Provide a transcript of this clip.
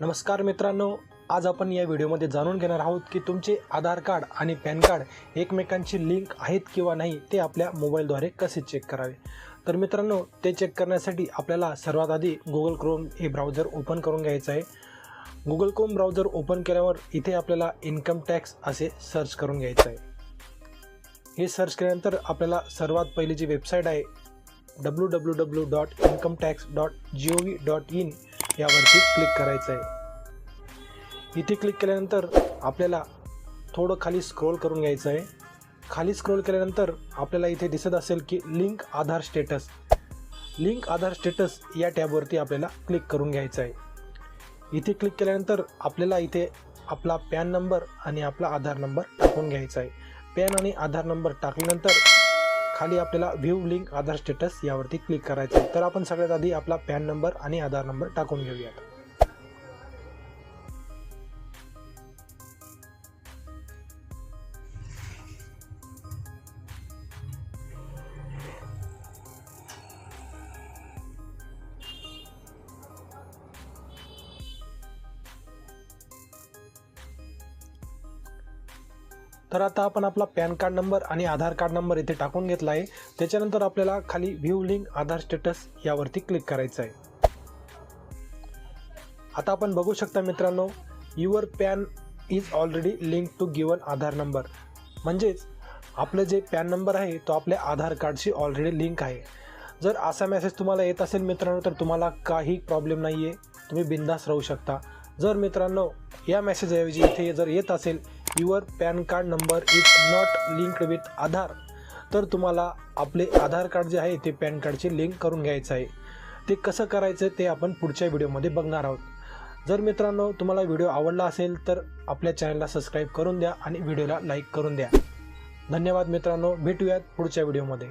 नमस्कार मित्रांनो आज आपण या व्हिडिओमध्ये जाणून घेणार आहोत की तुमचे आधार कार्ड आणि पॅन कार्ड एकमेकांची लिंक आहेत किंवा नाही ते आपल्या मोबाईलद्वारे कसे चेक करावे? तर मित्रांनो ते चेक करण्यासाठी आपल्याला सर्वात आधी गुगल क्रोम हे ब्राउझर ओपन करून घ्यायचं आहे. गुगल क्रोम ब्राउझर ओपन केल्यावर इथे आपल्याला इन्कम टॅक्स असे सर्च करून घ्यायचं आहे. हे सर्च केल्यानंतर आपल्याला सर्वात पहिली जी वेबसाईट आहे W W W dot income tax dot G O V dot in यावरती क्लिक करायचं आहे इथे क्लिक केल्यानंतर आपल्याला थोडं खाली स्क्रोल करून घ्यायचं आहे खाली स्क्रोल केल्यानंतर आपल्याला इथे दिसत असेल की link Aadhaar status link Aadhaar status या टॅबवरती आपल्याला क्लिक करून घ्यायचं आहे इथे क्लिक केल्यानंतर आपल्याला इथे आपला पॅन नंबर आणि आपला आधार नंबर टाकून घ्यायचा आहे पॅन आणि आधार नंबर टाकल्यानंतर खाली आपल्याला व्ह्यू लिंक आधार स्टेटस यावरती क्लिक करायचं तर आपण सगळ्यात आधी आपला पॅन नंबर आणि आधार नंबर टाकून घेऊयात. तर आता आपण आपला पॅन कार्ड नंबर आणि आधार कार्ड नंबर इथे टाकून घेतला आहे त्याच्यानंतर आपल्याला खाली व्ह्यू लिंक आधार स्टेटस यावरती क्लिक करायचं आहे आता आपण बघू शकता मित्रांनो your PAN is already link to given Aadhaar number. म्हणजेच आपलं जे पॅन नंबर आहे तो आपल्या आधार कार्डशी ऑलरेडी लिंक आहे. जर असा मेसेज तुम्हाला येत असेल मित्रांनो तर तुम्हाला काही प्रॉब्लेम नाही आहे तुम्ही बिंदास राहू शकता. जर मित्रांनो या मेसेजऐवजी इथे जर येत असेल your PAN card number is not linked with Aadhaar. तर तुम्हाला आपले आधार कार्ड जे आहे ते पॅन कार्डचे लिंक करून घ्यायचं आहे. ते कसं करायचं ते आपण पुढच्या व्हिडिओमध्ये बघणार आहोत. जर मित्रांनो तुम्हाला व्हिडिओ आवडला असेल तर आपल्या चॅनलला सबस्क्राईब करून द्या आणि व्हिडिओला लाईक करून द्या. धन्यवाद मित्रांनो भेटूयात पुढच्या व्हिडिओमध्ये.